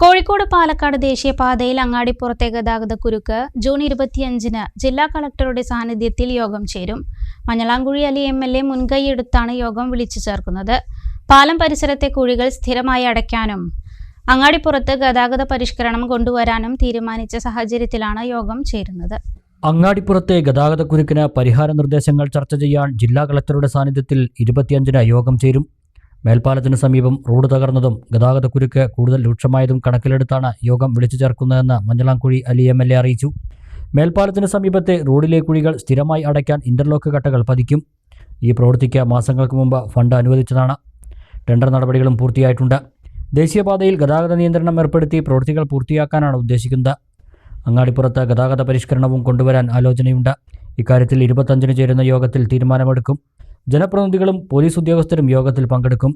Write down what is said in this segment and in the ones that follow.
കോഴിക്കോട് പാലക്കാട് ദേശീയപാതയിൽ അങ്ങാടിപ്പുറത്തെ ഗതാഗത കുരുക്ക് ജൂൺ ഇരുപത്തിയഞ്ചിന് ജില്ലാ കളക്ടറുടെ സാന്നിധ്യത്തിൽ യോഗം ചേരും. Manjalamkuzhi Ali M L A മുൻകൈയെടുത്താണ് യോഗം വിളിച്ചു ചേർക്കുന്നത്. പാലം പരിസരത്തെ കുഴികൾ സ്ഥിരമായി അടയ്ക്കാനും അങ്ങാടിപ്പുറത്ത് ഗതാഗത പരിഷ്കരണം കൊണ്ടുവരാനും തീരുമാനിച്ച സാഹചര്യത്തിലാണ് യോഗം ചേരുന്നത്. അങ്ങാടിപ്പുറത്തെ ഗതാഗതക്കുരുക്കിന് പരിഹാര നിർദ്ദേശങ്ങൾ ചർച്ച ചെയ്യാൻ ജില്ലാ കളക്ടറുടെ സാന്നിധ്യത്തിൽ ഇരുപത്തിയഞ്ചിന് യോഗം ചേരും. മേൽപ്പാലത്തിന് സമീപം റോഡ് തകർന്നതും ഗതാഗതക്കുരുക്ക് കൂടുതൽ രൂക്ഷമായതും കണക്കിലെടുത്താണ് യോഗം വിളിച്ചു ചേർക്കുന്നതെന്ന് Manjalamkuzhi Ali M L A അറിയിച്ചു. മേൽപ്പാലത്തിന് സമീപത്തെ റോഡിലെ കുഴികൾ സ്ഥിരമായി അടയ്ക്കാൻ ഇന്റർലോക്ക് കട്ടകൾ പതിക്കും. ഈ പ്രവൃത്തിക്ക് മാസങ്ങൾക്ക് മുമ്പ് ഫണ്ട് അനുവദിച്ചതാണ്. ടെൻഡർ നടപടികളും പൂർത്തിയായിട്ടുണ്ട്. ദേശീയപാതയിൽ ഗതാഗത നിയന്ത്രണം ഏർപ്പെടുത്തി പ്രവൃത്തികൾ പൂർത്തിയാക്കാനാണ് ഉദ്ദേശിക്കുന്നത്. അങ്ങാടിപ്പുറത്ത് ഗതാഗത പരിഷ്കരണവും കൊണ്ടുവരാൻ ആലോചനയുണ്ട്. ഇക്കാര്യത്തിൽ ഇരുപത്തഞ്ചിന് ചേരുന്ന യോഗത്തിൽ തീരുമാനമെടുക്കും. ജനപ്രതിനിധികളും പോലീസ് ഉദ്യോഗസ്ഥരും യോഗത്തിൽ പങ്കെടുക്കും.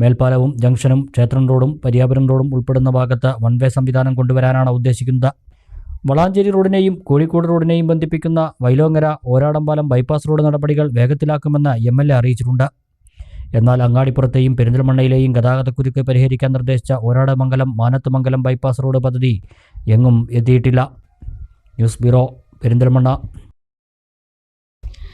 മേൽപ്പാലവും ജംഗ്ഷനും ക്ഷേത്രം റോഡും പരിയാപുരം റോഡും ഉൾപ്പെടുന്ന ഭാഗത്ത് വൺ വേ സംവിധാനം കൊണ്ടുവരാനാണ് ഉദ്ദേശിക്കുന്നത്. വളാഞ്ചേരി റോഡിനെയും കോഴിക്കോട് റോഡിനെയും ബന്ധിപ്പിക്കുന്ന വൈലോങ്ങര ഓരാടമ്പാലം ബൈപ്പാസ് റോഡ് നടപടികൾ വേഗത്തിലാക്കുമെന്ന് എം എൽ എ അറിയിച്ചിട്ടുണ്ട്. എന്നാൽ അങ്ങാടിപ്പുറത്തെയും പെരിന്തൽമണ്ണയിലെയും ഗതാഗതക്കുരുക്ക് പരിഹരിക്കാൻ നിർദ്ദേശിച്ച ഓരാടമംഗലം മാനത്തുമംഗലം ബൈപ്പാസ് റോഡ് പദ്ധതി എങ്ങും എത്തിയിട്ടില്ല. News bureau Perinthalmanna.